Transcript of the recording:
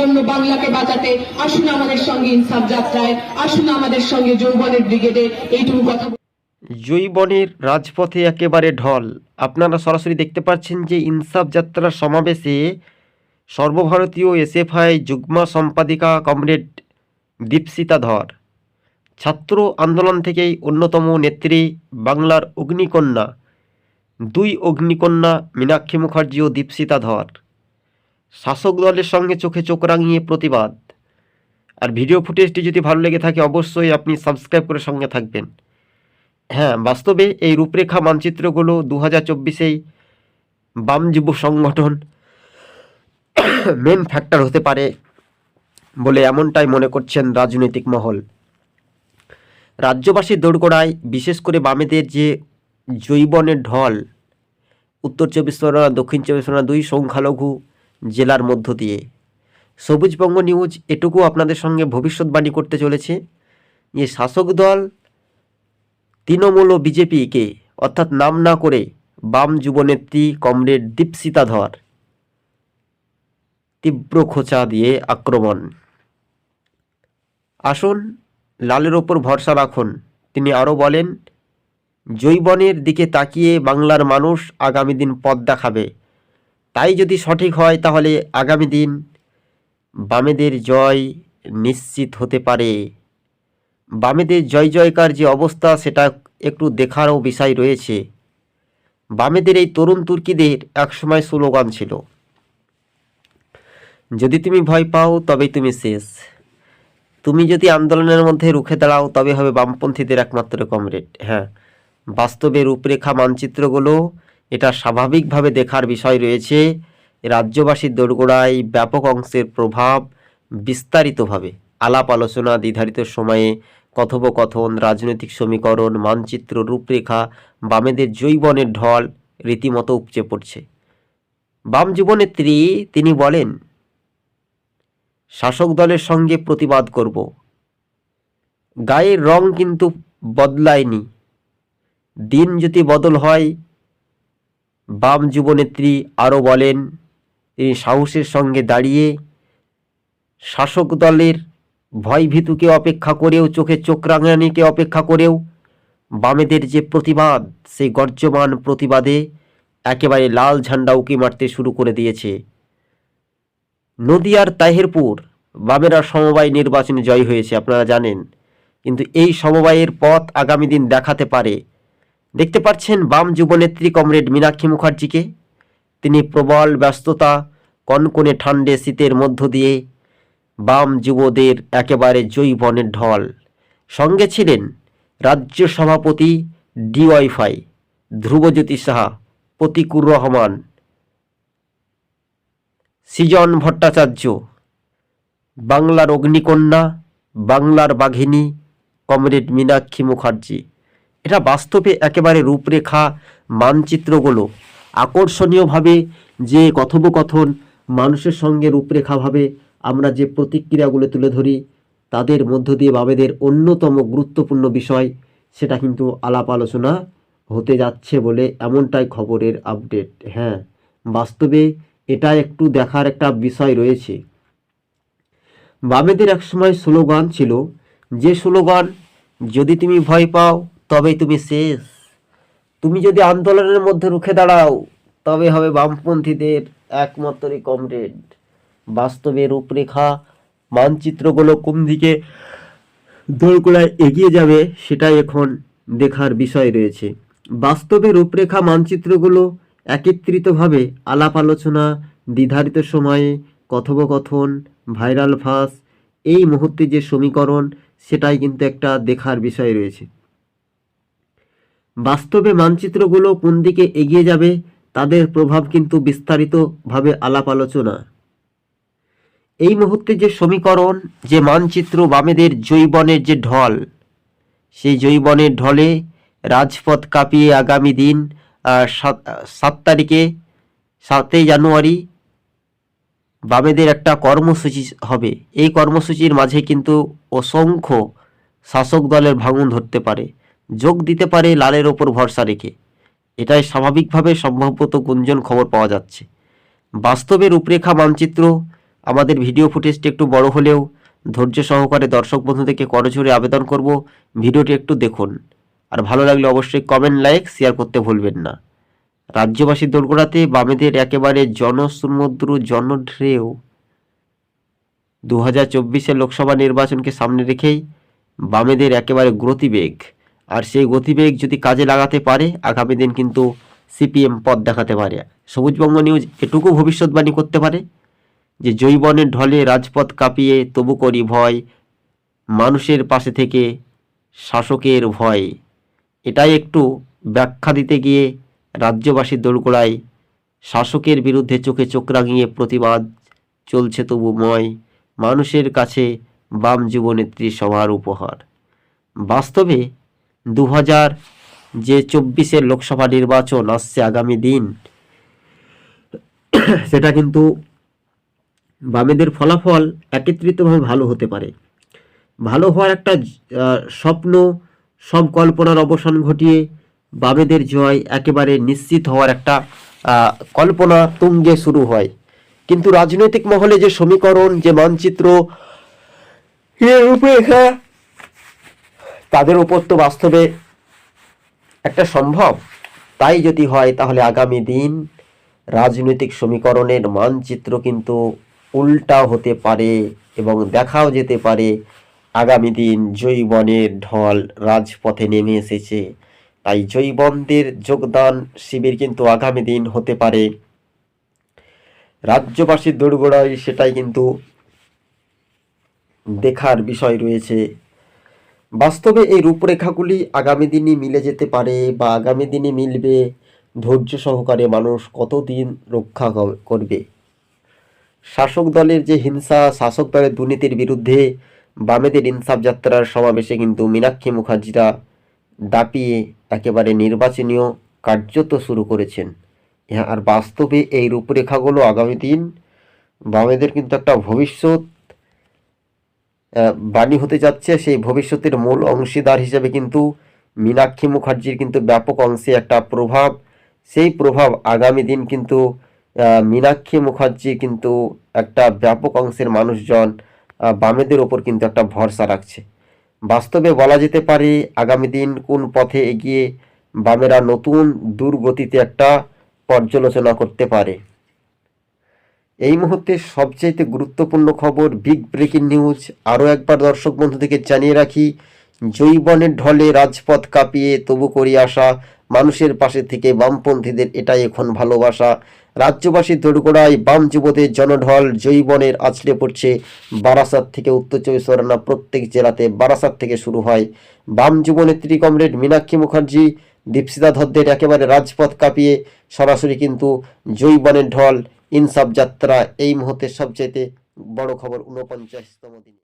জন্য বাংলাকে বাঁচাতে আসুন আমাদের সঙ্গে ইনসাফ যাত্রায়, আসুন আমাদের সঙ্গে যৌবনের ব্রিগেডে এইটুকু কথা জৈবনের রাজপথে একেবারে ঢল। আপনারা সরাসরি দেখতে পাচ্ছেন যে ইনসাফ যাত্রার সমাবেশে সর্বভারতীয় এসএফআই যুগ্ম সম্পাদিকা কমরেড দীপসিতা ধর, ছাত্র আন্দোলন থেকেই অন্যতম নেত্রী বাংলার অগ্নিকন্যা, দুই অগ্নিকন্যা মীনাক্ষী মুখার্জি ও দীপসিতা ধর। শাসক দলের সঙ্গে চোখে চোখ রাঙিয়ে প্রতিবাদ। আর ভিডিও ফুটেজটি যদি ভালো লেগে থাকে, অবশ্যই আপনি সাবস্ক্রাইব করে সঙ্গে থাকবেন। হ্যাঁ বাস্তবে এই রূপরেখা মানচিত্রগুলো দু হাজার চব্বিশেই বাম যুব সংগঠন মেন ফ্যাক্টর হতে পারে বলে এমনটাই মনে করছেন রাজনৈতিক মহল। রাজ্যবাসীর দোরগোড়ায় বিশেষ করে বামেদের যে জৈবনের ঢল, উত্তর চব্বিশ পরগনা, দক্ষিণ চব্বিশ পরগনা দুই সংখ্যালঘু জেলার মধ্য দিয়ে। সবুজবঙ্গ নিউজ এটুকু আপনাদের সঙ্গে ভবিষ্যৎবাণী করতে চলেছে। যে শাসক দল তৃণমূল ও বিজেপিকে, অর্থাৎ নাম না করে বাম যুবনেত্রী কমরেড দীপসিতা ধর তীব্র খোঁচা দিয়ে আক্রমণ। আসুন, লালের ওপর ভরসা রাখুন, তিনি আরও বলেন, জৈবনের দিকে তাকিয়ে বাংলার মানুষ আগামী দিন পথ দেখাবে। তাই যদি সঠিক হয়, তাহলে আগামী দিন বামেদের জয় নিশ্চিত হতে পারে। বামেদের জয় জয়কার যে অবস্থা, সেটা একটু দেখারও বিষয় রয়েছে। বামেদের এই তরুণ তুর্কিদের একসময় স্লোগান ছিল, যদি তুমি ভয় পাও, তবেই তুমি শেষ। তুমি যদি আন্দোলনের মধ্যে রুখে দাঁড়াও, তবে হবে বামপন্থীদের একমাত্র কমরেড। হ্যাঁ বাস্তবে রূপরেখা মানচিত্রগুলো এটা স্বাভাবিকভাবে দেখার বিষয় রয়েছে। রাজ্যবাসীর দোরগোড়ায় ব্যাপক অংশের প্রভাব বিস্তারিতভাবে আলাপ আলোচনা নির্ধারিত সময়ে কথোপকথন, রাজনৈতিক সমীকরণ, মানচিত্র, রূপরেখা, বামেদের জৈবনের ঢল রীতিমতো উপচে পড়ছে। বাম যুবনেত্রী তিনি বলেন, শাসক দলের সঙ্গে প্রতিবাদ করব। গায়ের রং কিন্তু বদলায়নি। দিন যদি বদল হয় বাম যুবনেত্রী আরও বলেন, তিনি সাহসের সঙ্গে দাঁড়িয়ে শাসক দলের ভয়ভীতুকে অপেক্ষা করেও, চোখে চোখ রাঙানিকে অপেক্ষা করেও বামেদের যে প্রতিবাদ, সেই গর্জমান প্রতিবাদে একেবারে লাল ঝান্ডা উকি মারতে শুরু করে দিয়েছে। নদিয়ার তাহেরপুর বামেরা সমবায় নির্বাচনে জয় হয়েছে, আপনারা জানেন। কিন্তু এই সমবায়ের পথ আগামী দিন দেখাতে পারে দেখতে পাচ্ছেন বাম যুবনেত্রী কমরেড মীনাক্ষী মুখার্জিকে। তিনি প্রবল ব্যস্ততা, কনকনে ঠান্ডে শীতের মধ্য দিয়ে বাম যুবদের একেবারে জৈবনের ঢল। সঙ্গে ছিলেন রাজ্য সভাপতি ডিওয়াইফাই ধ্রুবজ্যোতি সাহা, প্রতিকুর রহমান, সৃজন ভট্টাচার্য, বাংলার অগ্নিকন্যা, বাংলার বাঘিনী কমরেড মীনাক্ষী মুখার্জি। এটা বাস্তবে একেবারে রূপরেখা মানচিত্রগুলো। আকর্ষণীয়ভাবে যে কথোপকথন মানুষের সঙ্গে রূপরেখাভাবে আমরা যে প্রতিক্রিয়াগুলো তুলে ধরি, তাদের মধ্য দিয়ে বাবেদের অন্যতম গুরুত্বপূর্ণ বিষয়, সেটা কিন্তু আলাপ আলোচনা হতে যাচ্ছে বলে এমনটাই খবরের আপডেট। হ্যাঁ বাস্তবে এটা একটু দেখার একটা বিষয় রয়েছে। বামেদের একসময় স্লোগান ছিল, যে স্লোগান যদি তুমি ভয় পাও তবেই তুমি শেষ। তুমি যদি আন্দোলনের মধ্যে রুখে দাঁড়াও, তবে হবে বামপন্থীদের একমাত্রই কমরেড। বাস্তবে রূপরেখা, মানচিত্রগুলো কোন দিকে দোরগোড়ায় এগিয়ে যাবে, সেটাই এখন দেখার বিষয় রয়েছে। বাস্তবে রূপরেখা, মানচিত্রগুলো একত্রিতভাবে আলাপ আলোচনা, নির্ধারিত সময়ে কথোপকথন, ভাইরাল ফাঁস, এই মুহূর্তে যে সমীকরণ, সেটাই কিন্তু একটা দেখার বিষয় রয়েছে। বাস্তবে মানচিত্রগুলো কোন দিকে এগিয়ে যাবে, তাদের প্রভাব কিন্তু বিস্তারিতভাবে আলাপ আলোচনা। এই মুহূর্তে যে সমীকরণ, যে মানচিত্র বামেদের জৈবনের যে ঢল, সেই জৈবনের ঢলে রাজপথ কাঁপিয়ে আগামী দিন সাত তারিখে সাতই জানুয়ারি বামেদের একটা কর্মসূচি হবে। এই কর্মসূচির মাঝে কিন্তু অসংখ্য শাসক দলের ভাঙন ধরতে পারে। যোগ দিতে পারে লালের ওপর ভরসা রেখে। এটাই স্বাভাবিকভাবে সম্ভবত গুঞ্জন খবর পাওয়া যাচ্ছে। বাস্তবে রূপরেখা মানচিত্র আমাদের ভিডিও ফুটেজটি একটু বড় হলেও ধৈর্য সহকারে দর্শক বন্ধুদেরকে করজোরে আবেদন করব। ভিডিওটি একটু দেখুন। আর ভালো লাগলে অবশ্যই কমেন্ট লাইক শেয়ার করতে ভুলবেন না। রাজ্যবাসী দোরগোড়াতে বামেদের একেবারে জনসমুদ্র জনঢেউ। দু হাজার চব্বিশের লোকসভা নির্বাচনকে সামনে রেখেই বামেদের একেবারে গতিবেগ। আর সেই গতিবেগ যদি কাজে লাগাতে পারে, আগামী দিন কিন্তু সিপিএম পথ দেখাতে পারে। সবুজবঙ্গ নিউজ এটুকু ভবিষ্যৎবাণী করতে পারে যে জৈবনের ঢলে রাজপথ কাঁপিয়ে তবু করি ভয়, মানুষের পাশে থেকে শাসকের ভয়। এটাই একটু ব্যাখ্যা দিতে গিয়ে রাজ্যবাসীর দোরগোড়ায় শাসকের বিরুদ্ধে চোখে চোখ রাঙিয়ে প্রতিবাদ চলছে তবু ময়, মানুষের কাছে বাম যুবনেত্রী সভার উপহার। বাস্তবে দু হাজার যে চব্বিশের লোকসভা নির্বাচন আসছে আগামী দিন, সেটা কিন্তু বামেদের ফলাফল একত্রিতভাবে ভালো হতে পারে। ভালো হওয়ার একটা স্বপ্ন সব কল্পনার অবসান ঘটিয়ে বামেদের জয় একেবারে নিশ্চিত হওয়ার একটা কল্পনা তুঙ্গে শুরু হয়। কিন্তু রাজনৈতিক মহলে যে সমীকরণ, যে মানচিত্র, এর রূপরেখা তাদের উপর তো বাস্তবে একটা সম্ভব। তাই যদি হয়, তাহলে আগামী দিন রাজনৈতিক সমীকরণের মানচিত্র কিন্তু উল্টা হতে পারে এবং দেখাও যেতে পারে, আগামী দিন জৈবনের ঢল রাজপথে নেমে এসেছে। তাই জৈবনদের যোগদান শিবির কিন্তু আগামী দিন হতে পারে। রাজ্যবাসীর দোরগোড়ায় সেটাই কিন্তু দেখার বিষয় রয়েছে। বাস্তবে এই রূপরেখাগুলি আগামী দিনই মিলে যেতে পারে বা আগামী দিনে মিলবে, ধৈর্য সহকারে মানুষ কতদিন রক্ষা করবে? শাসক দলের যে হিংসা, শাসক দলের দুর্নীতির বিরুদ্ধে বামেদের ইনসাফ যাত্রার সমাবেশে কিন্তু মীনাক্ষী মুখার্জিরা দাপিয়ে একেবারে নির্বাচনীয় কার্যত শুরু করেছেন। হ্যাঁ আর বাস্তবে এই রূপরেখাগুলো আগামী দিন বামেদের কিন্তু একটা ভবিষ্যৎ বাণী হতে যাচ্ছে, সেই ভবিষ্যতের মূল অংশীদার হিসেবে কিন্তু মীনাক্ষী মুখার্জির কিন্তু ব্যাপক অংশে একটা প্রভাব। সেই প্রভাব আগামী দিন কিন্তু মীনাক্ষী মুখার্জি কিন্তু একটা ব্যাপক অংশের মানুষজন বামেদের ওপর কিন্তু একটা ভরসা রাখছে। বাস্তবে বলা যেতে পারে, আগামী দিন কোন পথে এগিয়ে বামেরা নতুন দুর্গতিতে একটা পর্যালোচনা করতে পারে। এই মুহূর্তে সবচাইতে গুরুত্বপূর্ণ খবর বিগ ব্রেকিং নিউজ আরও একবার দর্শক বন্ধুদেরকে জানিয়ে রাখি জৈবনের ঢলে রাজপথ কাঁপিয়ে তবু করি আসা মানুষের পাশে থেকে বামপন্থীদের এটাই এখন ভালোবাসা। রাজ্যবাসীর দোরগোড়ায় বাম যুবদের জনঢল জৈবনের আছড়ে পড়ছে বারাসাত থেকে উত্তর চব্বিশ পরগনা প্রত্যেক জেলাতে বারাসাত থেকে শুরু হয়। বাম যুবনেত্রী কমরেড মীনাক্ষী মুখার্জি দীপসিতা ধরদের একেবারে রাজপথ কাঁপিয়ে সরাসরি কিন্তু জৈবনের ঢল ইনসাফ যাত্রা এই মুহূর্তে সবচেয়ে বড় খবর ঊনপঞ্চাশতম দিনে।